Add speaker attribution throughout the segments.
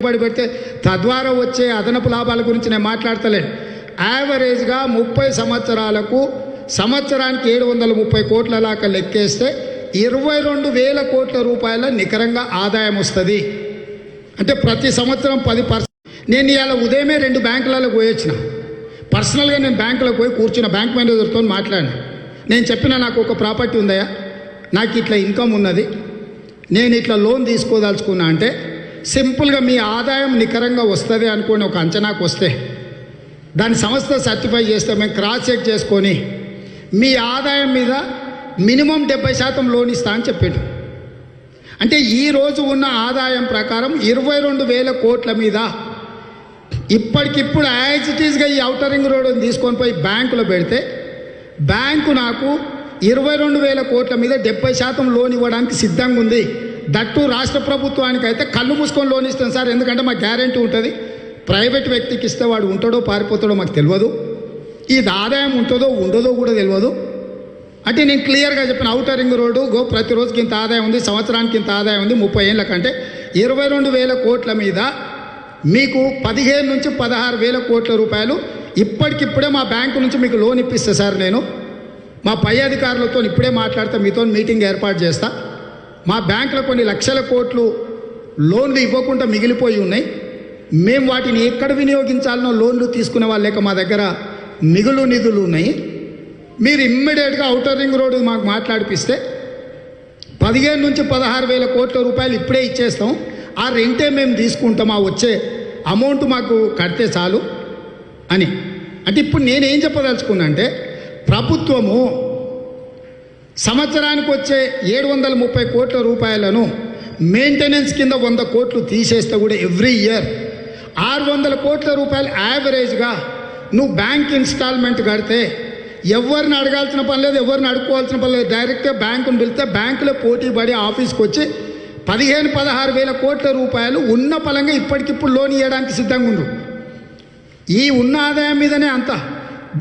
Speaker 1: పెట్టుబడి పెడితే తద్వారా వచ్చే అదనపు లాభాల గురించి నేను మాట్లాడతలేను. యావరేజ్గా ముప్పై సంవత్సరాలకు సంవత్సరానికి ఏడు వందల ముప్పై కోట్ల దాకా లెక్కేస్తే ఇరవై రెండు వేల కోట్ల రూపాయల నికరంగా ఆదాయం వస్తుంది. అంటే ప్రతి సంవత్సరం పది పర్సెంట్ నేను ఇవాళ ఉదయమే రెండు బ్యాంకులలో పోయొచ్చిన. పర్సనల్గా నేను బ్యాంకులో పోయి కూర్చున్న బ్యాంక్ మేనేజర్తో మాట్లాడినా. నేను చెప్పిన నాకు ఒక ప్రాపర్టీ ఉందయా నాకు ఇట్లా ఇన్కమ్ ఉన్నది. నేను ఇట్లా లోన్ తీసుకోదలుచుకున్నా అంటే సింపుల్గా మీ ఆదాయం నికరంగా వస్తుంది అనుకోని ఒక అంచనాకు వస్తే దాని సంస్థ సర్టిఫై చేస్తే మేము క్రాస్ చెక్ చేసుకొని మీ ఆదాయం మీద మినిమం డెబ్బై శాతం లోన్ ఇస్తా అని చెప్పాడు అంటే ఈరోజు ఉన్న ఆదాయం ప్రకారం ఇరవై రెండు వేల కోట్ల మీద ఇప్పటికిప్పుడు యాజ్ ఇట్ ఈస్గా ఈ అవుటరింగ్ రోడ్ని తీసుకొని పోయి బ్యాంకులో పెడితే బ్యాంకు నాకు ఇరవై రెండు వేల కోట్ల మీద డెబ్బై శాతం లోన్ ఇవ్వడానికి సిద్ధంగా ఉంది. దట్టు రాష్ట్ర ప్రభుత్వానికి అయితే కళ్ళు మూసుకొని లోన్ ఇస్తాం సార్. ఎందుకంటే మాకు గ్యారంటీ ఉంటుంది. ప్రైవేట్ వ్యక్తికి ఇస్తే వాడు ఉంటాడో పారిపోతాడో మాకు తెలియదు. ఇది ఆదాయం ఉంటుందో ఉండదో కూడా తెలియదు. అంటే నేను క్లియర్గా చెప్పిన అవుటర్ రింగ్ రోడ్డు గో ప్రతిరోజుకి ఇంత ఆదాయం ఉంది సంవత్సరానికి ఇంత ఆదాయం ఉంది ముప్పై ఏళ్ళ కంటే ఇరవై రెండు వేల కోట్ల మీద మీకు పదిహేను నుంచి పదహారు వేల కోట్ల రూపాయలు ఇప్పటికిప్పుడే మా బ్యాంకు నుంచి మీకు లోన్ ఇప్పిస్తా సార్ నేను. మా పై అధికారులతో ఇప్పుడే మాట్లాడతా మీతో మీటింగ్ ఏర్పాటు చేస్తా. మా బ్యాంకులో కొన్ని లక్షల కోట్లు లోన్లు ఇవ్వకుండా మిగిలిపోయి ఉన్నాయి. మేము వాటిని ఎక్కడ వినియోగించాలనో లోన్లు తీసుకునే వాళ్ళు లేక మా దగ్గర మిగులు నిధులు ఉన్నాయి. మీరు ఇమ్మీడియట్గా అవుటర్ రింగ్ రోడ్డు మాకు మాట్లాడిపిస్తే పదిహేను నుంచి పదహారు వేల కోట్ల రూపాయలు ఇప్పుడే ఇచ్చేస్తాం. ఆ రెంటే మేము తీసుకుంటాం. ఆ వచ్చే అమౌంట్ మాకు కడితే చాలు అని. అంటే ఇప్పుడు నేనేం చెప్పదలుచుకున్నా అంటే ప్రభుత్వము సంవత్సరానికి వచ్చే ఏడు వందల ముప్పై కోట్ల రూపాయలను మెయింటెనెన్స్ కింద వంద కోట్లు తీసేస్తే కూడా ఎవ్రీ ఇయర్ ఆరు వందల కోట్ల రూపాయలు యావరేజ్గా నువ్వు బ్యాంక్ ఇన్స్టాల్మెంట్ కడితే ఎవరిని అడగాల్సిన పని లేదు ఎవరిని అడుక్కోవాల్సిన పని లేదు. డైరెక్ట్గా బ్యాంకును పిలిస్తే బ్యాంకులో పోటీ పడి ఆఫీస్కి వచ్చి పదిహేను పదహారు వేల కోట్ల రూపాయలు ఉన్న పలంగా ఇప్పటికిప్పుడు లోన్ ఇవ్వడానికి సిద్ధంగా ఉండు. ఈ ఉన్న ఆదాయం మీదనే అంత.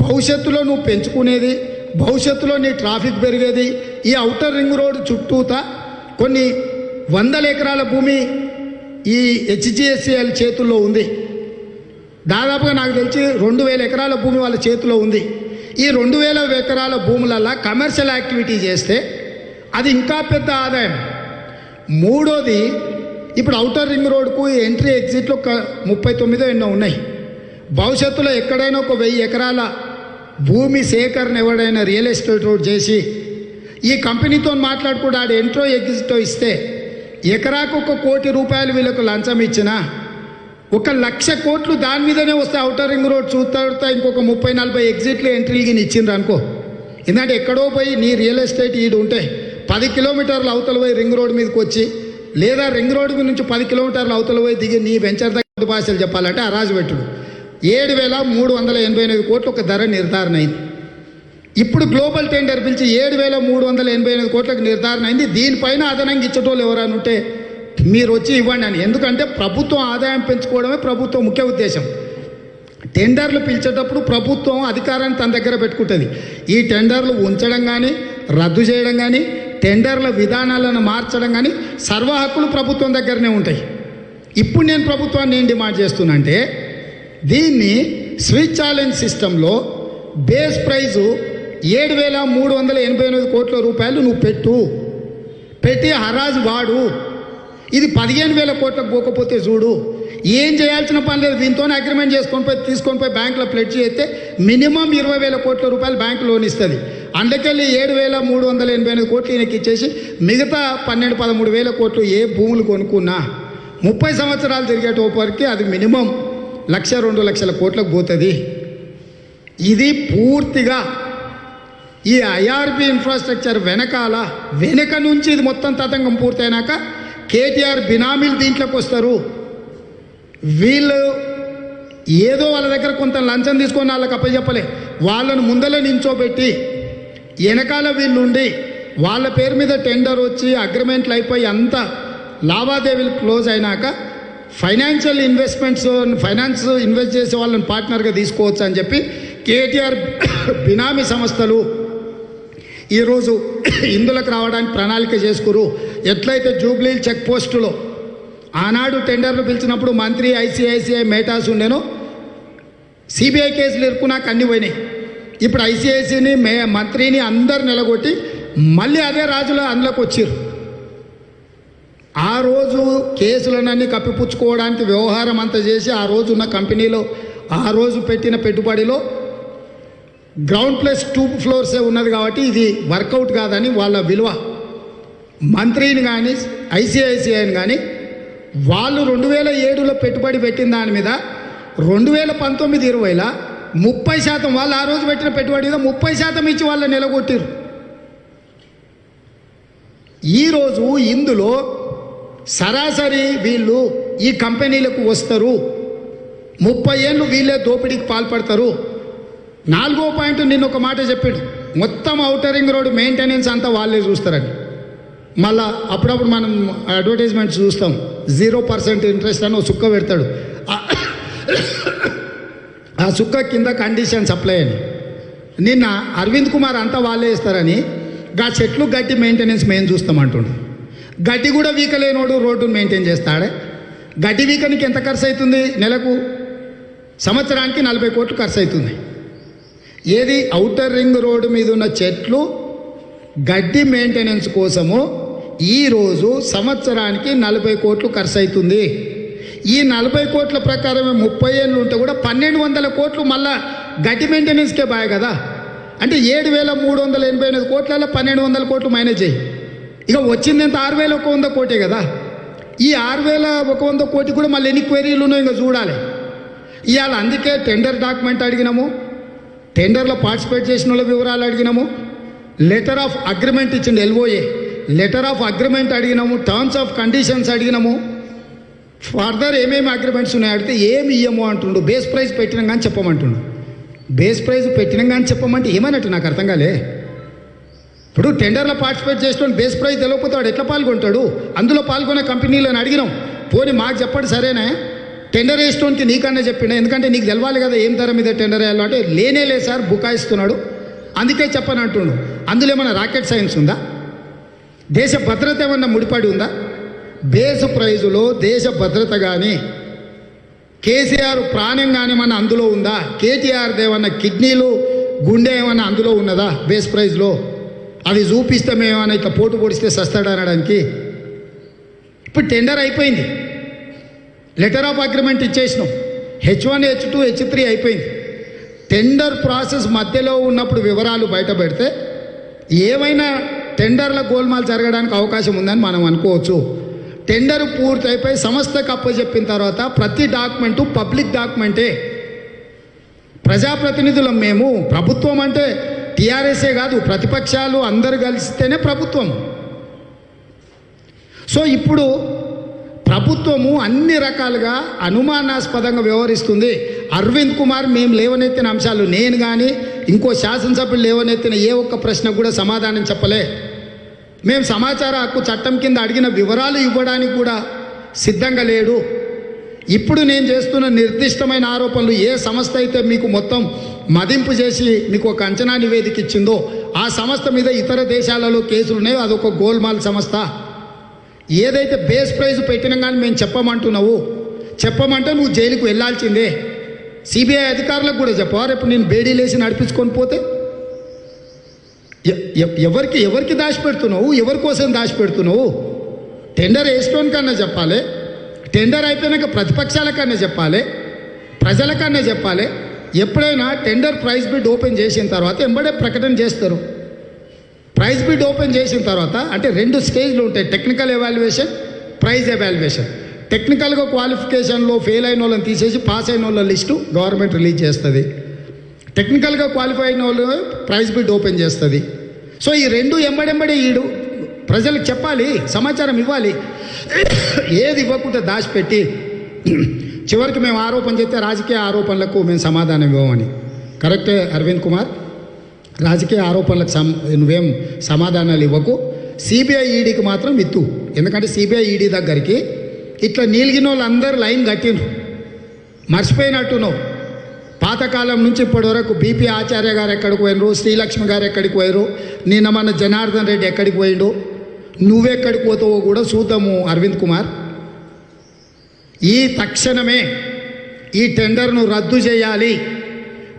Speaker 1: భవిష్యత్తులో నువ్వు పెంచుకునేది భవిష్యత్తులో నీ ట్రాఫిక్ పెరిగేది ఈ ఔటర్ రింగ్ రోడ్ చుట్టూతా కొన్ని వందల ఎకరాల భూమి ఈ హెచ్జిఎస్సిఎల్ చేతుల్లో ఉంది. దాదాపుగా నాకు తెలిసి రెండు వేల ఎకరాల భూమి వాళ్ళ చేతిలో ఉంది. ఈ రెండు వేల ఎకరాల భూములల్లా కమర్షియల్ యాక్టివిటీ చేస్తే అది ఇంకా పెద్ద ఆదాయం. మూడోది ఇప్పుడు ఔటర్ రింగ్ రోడ్కు ఎంట్రీ ఎగ్జిట్లు ఒక ముప్పై తొమ్మిదో ఎన్నో ఉన్నాయి. భవిష్యత్తులో ఎక్కడైనా ఒక వెయ్యి ఎకరాల భూమి సేకరణ ఎవడైనా రియల్ ఎస్టేట్ రోడ్ చేసి ఈ కంపెనీతో మాట్లాడుకుంటూ ఆడ ఎంట్రో ఎగ్జిటో ఇస్తే ఎకరాకు ఒక కోటి రూపాయలు వీళ్ళకు లంచం ఇచ్చినా ఒక లక్ష కోట్లు దాని మీదనే వస్తే ఔటర్ రింగ్ రోడ్ చూస్తా ఇంకొక ముప్పై నలభై ఎగ్జిట్లు ఎంట్రీలు ఇచ్చిండ్రు అనుకో. ఎందుకంటే ఎక్కడో పోయి నీ రియల్ ఎస్టేట్ ఈడు ఉంటే పది కిలోమీటర్ల అవతల పోయి రింగ్ రోడ్ మీదకి వచ్చి లేదా రింగ్ రోడ్ నుంచి పది కిలోమీటర్ల అవతల పోయి దిగి నీ వెంచర్ దగ్గర భాషలు చెప్పాలంటే ఆ రాజుపెట్టుడు ఏడు వేల మూడు వందల ఎనభై ఎనిమిది కోట్లు ఒక ధర నిర్ధారణ అయింది. ఇప్పుడు గ్లోబల్ టెండర్ పిలిచి ఏడు వేల మూడు వందల ఎనభై ఎనిమిది కోట్లకు నిర్ధారణ అయింది. దీనిపైన అదనంగా ఇచ్చేటోళ్ళు ఎవరైనా ఉంటే మీరు వచ్చి ఇవ్వండి అని. ఎందుకంటే ప్రభుత్వం ఆదాయం పెంచుకోవడమే ప్రభుత్వం ముఖ్య ఉద్దేశం. టెండర్లు పిలిచేటప్పుడు ప్రభుత్వం అధికారాన్ని తన దగ్గర పెట్టుకుంటుంది. ఈ టెండర్లు ఉంచడం కానీ రద్దు చేయడం కానీ టెండర్ల విధానాలను మార్చడం కానీ సర్వ హక్కులు ప్రభుత్వం దగ్గరనే ఉంటాయి. ఇప్పుడు నేను ప్రభుత్వాన్ని ఏం డిమాండ్ చేస్తున్నంటే దీన్ని స్విచ్ ఛాలెంజ్ సిస్టంలో బేస్ ప్రైజు ఏడు వేల మూడు వందల ఎనభై ఎనిమిది కోట్ల రూపాయలు నువ్వు పెట్టు. పెట్టి హరాజు వాడు. ఇది పదిహేను వేల కోట్లకు పోకపోతే చూడు. ఏం చేయాల్సిన పని లేదు. దీంతో అగ్రిమెంట్ చేసుకొని పోయి తీసుకొని పోయి బ్యాంకులో ప్లెడ్జ్ చేస్తే మినిమం ఇరవై వేల కోట్ల రూపాయలు బ్యాంకు లోన్ ఇస్తుంది. అందుకెళ్ళి ఏడు వేల మూడు వందల ఎనభై ఎనిమిది కోట్లు ఈయనకి ఇచ్చేసి మిగతా పన్నెండు పదమూడు వేల కోట్లు ఏ భూములు కొనుక్కున్నా. ముప్పై సంవత్సరాలు తిరిగేటోపరికి అది మినిమం. లక్ష రెండు లక్షల కోట్లకు పోతుంది. ఇది పూర్తిగా ఈ ఐఆర్బి ఇన్ఫ్రాస్ట్రక్చర్ వెనకాల వెనక నుంచి ఇది మొత్తం తతంగం పూర్తయినాక కేటీఆర్ బినామీలు దీంట్లోకి వస్తారు. వీళ్ళు ఏదో వాళ్ళ దగ్గర కొంత లంచం తీసుకొని వాళ్ళకి అప్పచెప్పలే. వాళ్ళను ముందల నించోబెట్టి వెనకాల వీళ్ళు ఉండి వాళ్ళ పేరు మీద టెండర్ వచ్చి అగ్రిమెంట్లు అయిపోయి అంత లావాదేవీలు క్లోజ్ అయినాక ఫైనాన్షియల్ ఇన్వెస్ట్మెంట్స్ ఫైనాన్స్ ఇన్వెస్ట్ చేసే వాళ్ళని పార్ట్నర్గా తీసుకోవచ్చు అని చెప్పి కేటీఆర్ బినామీ సంస్థలు ఈరోజు ఇందులోకి రావడానికి ప్రణాళిక చేసుకురు. ఎట్లయితే జూబ్లీ చెక్ పోస్టులో ఆనాడు టెండర్లు పిలిచినప్పుడు మంత్రి ఐసిఐసిఐ మేటాస్ ఉండేను సిబిఐ కేసులు ఇరుక్కున్నాక అన్ని పోయినాయి. ఇప్పుడు ఐసీఐసీని మే మంత్రిని అందరు నిలగొట్టి మళ్ళీ అదే రాజులు అందులోకి వచ్చిర్రు. ఆ రోజు కేసులనన్నీ కప్పిపుచ్చుకోవడానికి వ్యవహారం అంతా చేసి ఆ రోజు ఉన్న కంపెనీలో ఆ రోజు పెట్టిన పెట్టుబడిలో గ్రౌండ్ ప్లస్ టూ ఫ్లోర్సే ఉన్నది కాబట్టి ఇది వర్కౌట్ కాదని వాళ్ళ విలువ. మంత్రిని కానీ ఐసిఐసిఐని కానీ వాళ్ళు రెండు వేల ఏడులో పెట్టుబడి పెట్టిన దాని మీద రెండు వేల పంతొమ్మిది ఇరవైలో ముప్పై శాతం వాళ్ళు ఆ రోజు పెట్టిన పెట్టుబడి మీద ముప్పై శాతం ఇచ్చి వాళ్ళు నిలగొట్టారు ఈరోజు ఇందులో సరాసరి వీళ్ళు ఈ కంపెనీలకు వస్తారు. ముప్పై ఏళ్ళు వీళ్ళే దోపిడీకి పాల్పడతారు. నాలుగో పాయింట్ నిన్న ఒక మాట చెప్పాడు. మొత్తం అవుటరింగ్ రోడ్ మెయింటెనెన్స్ అంతా వాళ్ళే చూస్తారని మళ్ళా అప్పుడప్పుడు మనం అడ్వర్టైజ్మెంట్స్ చూస్తాం. జీరో పర్సెంట్ ఇంట్రెస్ట్ అని ఒక సుక్క పెడతాడు. ఆ- సుక్క కింద కండిషన్ సప్లై అని. నిన్న అరవింద్ కుమార్ అంతా వాళ్ళే ఇస్తారని గా చెట్లు గట్టి మెయింటెనెన్స్ మేము చూస్తాం అంటుండే. గడ్డి కూడా వీకలేనోడు రోడ్డును మెయింటైన్ చేస్తాడే. గడ్డి వీకనికి ఎంత ఖర్చు అవుతుంది నెలకు? సంవత్సరానికి నలభై కోట్లు ఖర్చు అవుతుంది ఏది ఔటర్ రింగ్ రోడ్డు మీద ఉన్న చెట్లు గడ్డి మెయింటెనెన్స్ కోసము ఈరోజు సంవత్సరానికి నలభై కోట్లు ఖర్చు అవుతుంది ఈ నలభై కోట్ల ప్రకారమే ముప్పై ఏళ్ళు ఉంటే కూడా పన్నెండు వందల కోట్లు మళ్ళా గడ్డి మెయింటెనెన్స్కే బాయ్ కదా. అంటే ఏడు వేల మూడు వందల ఎనభై ఎనిమిది కోట్లలో పన్నెండు వందల కోట్లు మైనస్ చేయి. ఇక వచ్చింది ఎంత ఆరు వేల ఒక వంద కోటే కదా. ఈ ఆరు వేల ఒక వంద కోటి కూడా మళ్ళీ ఎన్ని క్వైరీలు ఉన్నాయో ఇంకా చూడాలి. ఇవాళ అందుకే టెండర్ డాక్యుమెంట్ అడిగినాము టెండర్లో పార్టిసిపేట్ చేసిన వాళ్ళ వివరాలు అడిగినాము లెటర్ ఆఫ్ అగ్రిమెంట్ ఇచ్చిండు ఎల్ఓఏ లెటర్ ఆఫ్ అగ్రిమెంట్ అడిగినాము టర్మ్స్ ఆఫ్ కండిషన్స్ అడిగినాము. ఫర్దర్ ఏమేమి అగ్రిమెంట్స్ ఉన్నాయి అడిగితే ఏమి ఇయ్యము అంటుండు బేస్ ప్రైస్ పెట్టినాం కానీ చెప్పమంటుండు. బేస్ ప్రైస్ పెట్టినాం కానీ చెప్పమంటే ఏమన్నట్టు నాకు అర్థం కాలే. ఇప్పుడు టెండర్లో పార్టిసిపేట్ చేసిన బేస్ ప్రైజ్ తెలియకపోతాడు ఎట్లా పాల్గొంటాడు? అందులో పాల్గొనే కంపెనీలను అడిగినాం. పోనీ మాకు చెప్పండి సరేనే? టెండర్ వేసుకోనికి నీకన్నా చెప్పిండ ఎందుకంటే నీకు తెలవాలి కదా ఏం ధర మీద టెండర్ వేయాలంటే లేనే లేదు సార్ బుకాయిస్తున్నాడు. అందుకే చెప్పని అంటుండు. అందులో ఏమైనా రాకెట్ సైన్స్ ఉందా? దేశ భద్రత ఏమన్నా ముడిపడి ఉందా? బేస్ ప్రైజులో దేశ భద్రత కానీ కేసీఆర్ ప్రాణం కానీ ఏమన్నా అందులో ఉందా? కేటీఆర్ ఏమన్నా కిడ్నీలు గుండె ఏమన్నా అందులో ఉన్నదా బేస్ ప్రైజ్లో? అవి చూపిస్తే మేమన్నా ఇట్లా పోటు పొడిస్తే సస్తాడు అనడానికి? ఇప్పుడు టెండర్ అయిపోయింది. Letter of agreement ఇచ్చేసినాం. H one H two H three అయిపోయింది. టెండర్ ప్రాసెస్ మధ్యలో ఉన్నప్పుడు వివరాలు బయట పెడితే ఏమైనా టెండర్ల గోల్మాల్ జరగడానికి అవకాశం ఉందని మనం అనుకోవచ్చు. టెండర్ పూర్తి అయిపోయి సంస్థకు అప్పచెప్పిన తర్వాత ప్రతి డాక్యుమెంటు పబ్లిక్ డాక్యుమెంటే. ప్రజాప్రతినిధులం మేము ప్రభుత్వం అంటే టీఆర్ఎస్ఏ కాదు ప్రతిపక్షాలు అందరు కలిస్తేనే ప్రభుత్వం సో ఇప్పుడు ప్రభుత్వము అన్ని రకాలుగా అనుమానాస్పదంగా వ్యవహరిస్తుంది. అరవింద్ కుమార్ మేము లేవనెత్తిన అంశాలు నేను కానీ ఇంకో శాసనసభ్యులు లేవనెత్తిన ఏ ఒక్క ప్రశ్నకు కూడా సమాధానం చెప్పలే. మేము సమాచార హక్కు చట్టం కింద అడిగిన వివరాలు ఇవ్వడానికి కూడా సిద్ధంగా లేడు. ఇప్పుడు నేను చేస్తున్న నిర్దిష్టమైన ఆరోపణలు ఏ సంస్థ అయితే మీకు మొత్తం మదింపు చేసి మీకు ఒక అంచనా నివేదిక ఇచ్చిందో ఆ సంస్థ మీద ఇతర దేశాలలో కేసులు ఉన్నాయో అదొక గోల్మాల్ సంస్థ. ఏదైతే బేస్ ప్రైజ్ పెట్టినా కానీ మేము చెప్పమంటున్నావు. చెప్పమంటే నువ్వు జైలుకు వెళ్ళాల్సిందే. సిబిఐ అధికారులకు కూడా చెప్పవా రేపు నేను బేడీలేసి నడిపించుకొని పోతే ఎవరికి ఎవరికి ఎవరికి దాచిపెడుతున్నావు? ఎవరి కోసం దాచిపెడుతున్నావు? టెండర్ వేసుకోని కన్నా చెప్పాలి. టెండర్ అయిపోయినాక ప్రతిపక్షాల కన్నా చెప్పాలి ప్రజల కన్నా చెప్పాలి. ఎప్పుడైనా టెండర్ ప్రైస్ బిడ్ ఓపెన్ చేసిన తర్వాత ఎంబడే ప్రకటన చేస్తారు. ప్రైజ్ బిడ్ ఓపెన్ చేసిన తర్వాత అంటే రెండు స్టేజ్లు ఉంటాయి టెక్నికల్ ఎవాల్యుయేషన్ ప్రైజ్ ఎవాల్యుయేషన్. టెక్నికల్గా క్వాలిఫికేషన్లో ఫెయిల్ అయిన వాళ్ళని తీసేసి పాస్ అయిన వాళ్ళ లిస్టు గవర్నమెంట్ రిలీజ్ చేస్తుంది. టెక్నికల్గా క్వాలిఫై అయిన వాళ్ళు ప్రైజ్ బిడ్ ఓపెన్ చేస్తుంది. సో ఈ రెండు ఎంబడెంబడే ఈడు. ప్రజలకు చెప్పాలి సమాచారం ఇవ్వాలి. ఏది ఇవ్వకుండా దాచిపెట్టి చివరికి మేము ఆరోపణ చేస్తే రాజకీయ ఆరోపణలకు మేము సమాధానం ఇవ్వమని. కరెక్టే అరవింద్ కుమార్? రాజకీయ ఆరోపణలకు సమ్ నువ్వేం సమాధానాలు ఇవ్వకు. సిబిఐ ఈడీకి మాత్రం ఇత్తు ఎందుకంటే సిబిఐ ఈడీ దగ్గరికి ఇట్లా నీలిగిన వాళ్ళందరూ లైన్ కట్టిండ్రు మర్చిపోయినట్టు పాతకాలం నుంచి ఇప్పటి వరకు బీపీ ఆచార్య గారు ఎక్కడికి పోయినరు శ్రీలక్ష్మి గారు ఎక్కడికి పోయారు నిన్న మన జనార్దన్ రెడ్డి ఎక్కడికి పోయిండు? నువ్వెక్కడికి పోతావో కూడా చూద్దాము అరవింద్ కుమార్. ఈ తక్షణమే ఈ టెండర్ను రద్దు చేయాలి.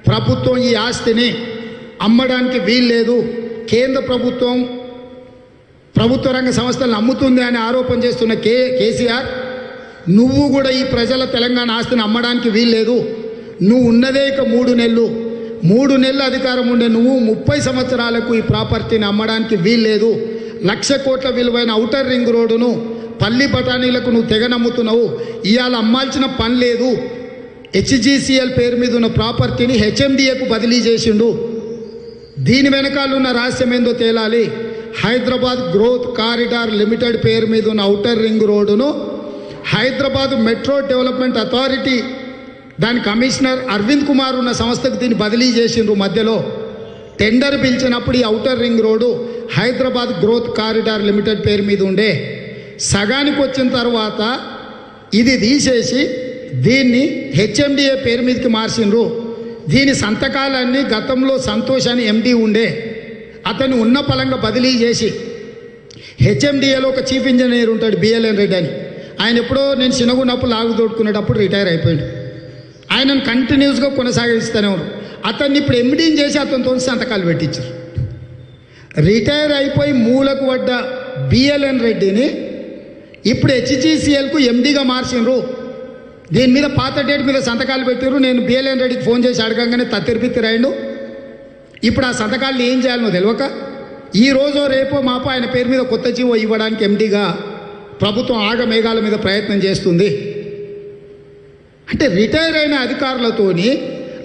Speaker 1: ప్రభుత్వం ఈ ఆస్తిని అమ్మడానికి వీల్లేదు. కేంద్ర ప్రభుత్వం ప్రభుత్వ రంగ సంస్థలను అమ్ముతుంది అని ఆరోపణ చేస్తున్న కే కేసీఆర్ నువ్వు కూడా ఈ ప్రజల తెలంగాణ ఆస్తిని అమ్మడానికి వీల్లేదు. నువ్వు ఉన్నదే ఇక మూడు నెలలు. మూడు నెలల అధికారం ఉండే నువ్వు ముప్పై సంవత్సరాలకు ఈ ప్రాపర్టీని అమ్మడానికి వీల్లేదు. లక్ష కోట్ల విలువైన ఔటర్ రింగ్ రోడ్డును పల్లి బఠానీలకు నువ్వు తెగ నమ్ముతున్నావు ఇవాళ అమ్మాల్సిన పని లేదు. హెచ్జిసిఎల్ పేరు మీద ఉన్న ప్రాపర్టీని హెచ్ఎండిఏకు బదిలీ చేసిండు. దీని వెనకాల ఉన్న రహస్యం ఏందో తేలాలి. హైదరాబాద్ గ్రోత్ కారిడార్ లిమిటెడ్ పేరు మీద ఉన్న ఔటర్ రింగ్ రోడ్డును హైదరాబాద్ మెట్రో డెవలప్మెంట్ అథారిటీ దాని కమిషనర్ అరవింద్ కుమార్ ఉన్న సంస్థకు దీన్ని బదిలీ చేసిండ్రు మధ్యలో. టెండర్ పిలిచినప్పుడు ఈ outer ring road Hyderabad growth corridor limited పేరు మీద ఉండే సగానికి వచ్చిన తర్వాత ఇది తీసేసి దీన్ని హెచ్ఎండిఏ పేరు మీదకి మార్చిండ్రు దీని సంతకాలన్నీ గతంలో సంతోష్ అని ఎండి ఉండే. అతను ఉన్న పలంగా బదిలీ చేసి హెచ్ఎండిఏలో ఒక చీఫ్ ఇంజనీర్ ఉంటాడు బిఎల్ఎన్ రెడ్డి అని. ఆయన ఎప్పుడో నేను చిన్నగున్నప్పుడు లాగు తోడుకునేటప్పుడు రిటైర్ అయిపోయాడు. ఆయనను కంటిన్యూస్గా కొనసాగిస్తానే ఉన్నారు. అతన్ని ఇప్పుడు ఎండీని చేసి అతనితో సంతకాలు పెట్టించారు. రిటైర్ అయిపోయి మూలకు పడ్డ బిఎల్ఎన్ రెడ్డిని ఇప్పుడు హెచ్జిసిఎల్కు ఎండీగా మార్చిండ్రు దీని మీద పాత డేట్ మీద సంతకాలు పెట్టారు నేను బిఎల్ఎన్ రెడ్డికి ఫోన్ చేసి అడగంగానే తత్తెరిపిత్తి రాయండు. ఇప్పుడు ఆ సంతకాలను ఏం చేయాలనో తెలియక ఈ రోజో రేపో మాపో ఆయన పేరు మీద కొత్త జీవో ఇవ్వడానికి ఎండీగా ప్రభుత్వం ఆగమేఘాల మీద ప్రయత్నం చేస్తుంది. అంటే రిటైర్ అయిన అధికారులతోని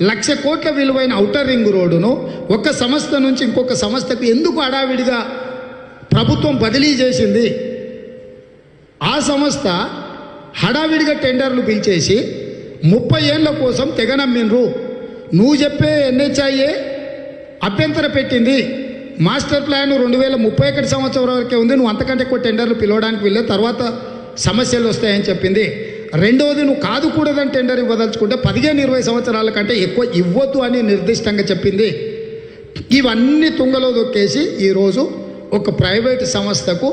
Speaker 1: లక్ష కోట్ల విలువైన ఔటర్ రింగ్ రోడ్డును ఒక సంస్థ నుంచి ఇంకొక సంస్థకు ఎందుకు అడావిడిగా ప్రభుత్వం బదిలీ చేసింది? ఆ సంస్థ హడావిడిగా టెండర్లు పిలిచేసి ముప్పై ఏళ్ళ కోసం తెగనమ్మిండ్రు నువ్వు చెప్పే ఎన్హెచ్ఐఏ అభ్యంతర పెట్టింది. మాస్టర్ ప్లాన్ రెండు వేల ముప్పై ఒకటి సంవత్సరం వరకే ఉంది. నువ్వు అంతకంటే ఎక్కువ టెండర్లు పిలవడానికి వెళ్ళే తర్వాత సమస్యలు వస్తాయని చెప్పింది. రెండవది నువ్వు కాదు కూడదని టెండర్ ఇవ్వదలుచుకుంటే పదిహేను ఇరవై సంవత్సరాల కంటే ఎక్కువ ఇవ్వద్దు అని నిర్దిష్టంగా చెప్పింది. ఇవన్నీ తుంగలో దొక్కేసి ఈరోజు ఒక ప్రైవేట్ సంస్థకు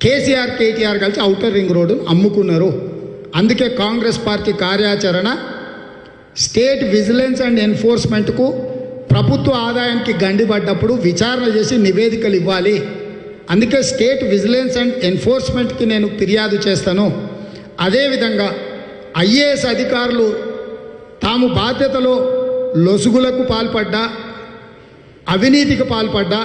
Speaker 1: కేసీఆర్ కేటీఆర్ కలిసి ఔటర్ రింగ్ రోడ్డును అమ్ముకున్నారు. అందుకే కాంగ్రెస్ పార్టీ కార్యాచరణ స్టేట్ విజిలెన్స్ అండ్ ఎన్ఫోర్స్మెంట్కు ప్రభుత్వ ఆదాయానికి గండిపడ్డప్పుడు విచారణ చేసి నివేదికలు ఇవ్వాలి. అందుకే స్టేట్ విజిలెన్స్ అండ్ ఎన్ఫోర్స్మెంట్కి నేను ఫిర్యాదు చేస్తాను. అదేవిధంగా ఐఏఎస్ అధికారులు తాము బాధ్యతలో లొసుగులకు పాల్పడ్డా అవినీతికి పాల్పడ్డా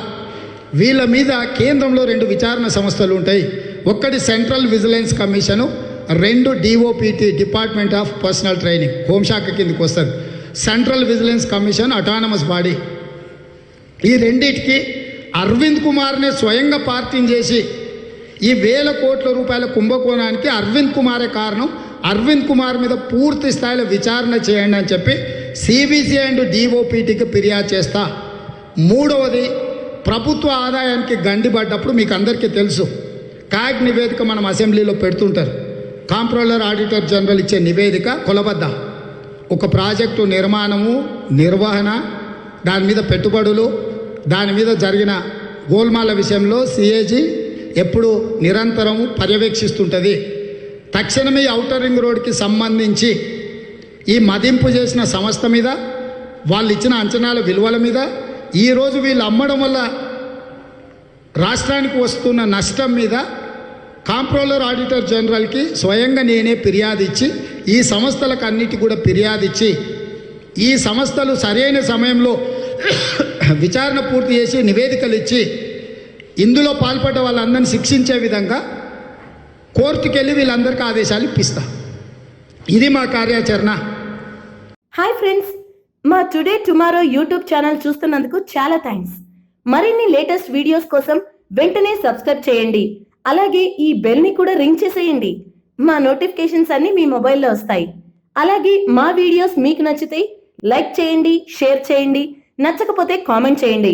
Speaker 1: వీళ్ళ మీద కేంద్రంలో రెండు విచారణ సంస్థలు ఉంటాయి. ఒక్కటి సెంట్రల్ విజిలెన్స్ కమిషను రెండు DOPT department of personnel training హోంశాఖ కిందకి వస్తుంది central vigilance commission autonomous body ఈ రెండిటికి అరవింద్ కుమార్నే స్వయంగా పార్టీని చేసి ఈ వేల కోట్ల రూపాయల కుంభకోణానికి అరవింద్ కుమారే కారణం. అరవింద్ కుమార్ మీద పూర్తి స్థాయిలో విచారణ చేయండి అని చెప్పి సిబిసి అండ్ డిఓపిటికి ఫిర్యాదు చేస్తా. మూడవది ప్రభుత్వ ఆదాయానికి గండిపడ్డప్పుడు మీకు అందరికీ తెలుసు కాగ్ నివేదిక మనం అసెంబ్లీలో పెడుతుంటారు. కాంప్ట్రోలర్ ఆడిటర్ జనరల్ ఇచ్చే నివేదిక కొలబద్ద. ఒక ప్రాజెక్టు నిర్మాణము నిర్వహణ దాని మీద పెట్టుబడులు దాని మీద జరిగిన గోల్మాల విషయంలో సిఏజీ ఎప్పుడు నిరంతరం పర్యవేక్షిస్తుంటుంది. తక్షణమే ఔటర్ రింగ్ రోడ్కి సంబంధించి ఈ మదింపు చేసిన సంస్థ మీద వాళ్ళు ఇచ్చిన అంచనాల విలువల మీద ఈరోజు వీళ్ళు అమ్మడం వల్ల రాష్ట్రానికి వస్తున్న నష్టం మీద కాంప్ట్రోలర్ ఆడిటర్ జనరల్కి స్వయంగా నేనే ఫిర్యాదు ఇచ్చి ఈ సంస్థలకు అన్నిటి కూడా ఫిర్యాదు ఇచ్చి ఈ సంస్థలు సరైన సమయంలో విచారణ పూర్తి చేసి నివేదికలు ఇచ్చి ఇందులో పాల్పడ్డ వాళ్ళందరినీ శిక్షించే విధంగా కోర్టుకి వెళ్ళి వీళ్ళందరికీ ఆదేశాలు ఇప్పిస్తా. ఇది మా కార్యాచరణ.
Speaker 2: హాయ్ ఫ్రెండ్స్ మా టుడే టుమారో యూట్యూబ్ ఛానల్ చూస్తున్నందుకు చాలా థ్యాంక్స్ మరిన్ని లేటెస్ట్ వీడియోస్ కోసం వెంటనే సబ్స్క్రైబ్ చేయండి. అలాగే ఈ బెల్ని కూడా రింగ్ చేసేయండి. మా నోటిఫికేషన్స్ అన్నీ మీ మొబైల్లో వస్తాయి. అలాగే మా వీడియోస్ మీకు నచ్చితే లైక్ చేయండి షేర్ చేయండి. నచ్చకపోతే కామెంట్ చేయండి.